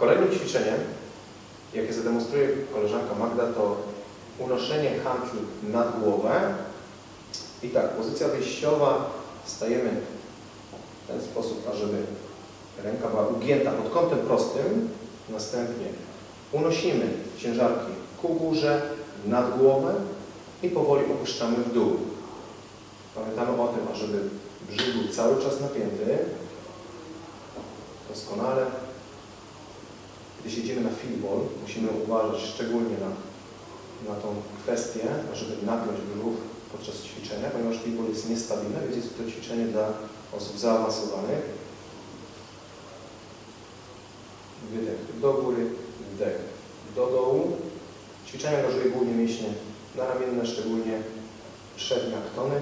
Kolejnym ćwiczeniem, jakie zademonstruje koleżanka Magda, to unoszenie handli nad głowę. I tak, pozycja wyjściowa, stajemy w ten sposób, ażeby ręka była ugięta pod kątem prostym. Następnie unosimy ciężarki ku górze, nad głowę i powoli opuszczamy w dół. Pamiętamy o tym, ażeby brzuch był cały czas napięty. Doskonale. Gdy siedzimy na fitball, musimy uważać szczególnie na, na tą kwestię, ażeby napiąć brzuch podczas ćwiczenia, ponieważ fitball jest niestabilny, więc jest to ćwiczenie dla osób zaawansowanych. Wydech do góry, wdech do dołu. Ćwiczenie angażuje głównie mięśnie naramienne, szczególnie przednie aktony.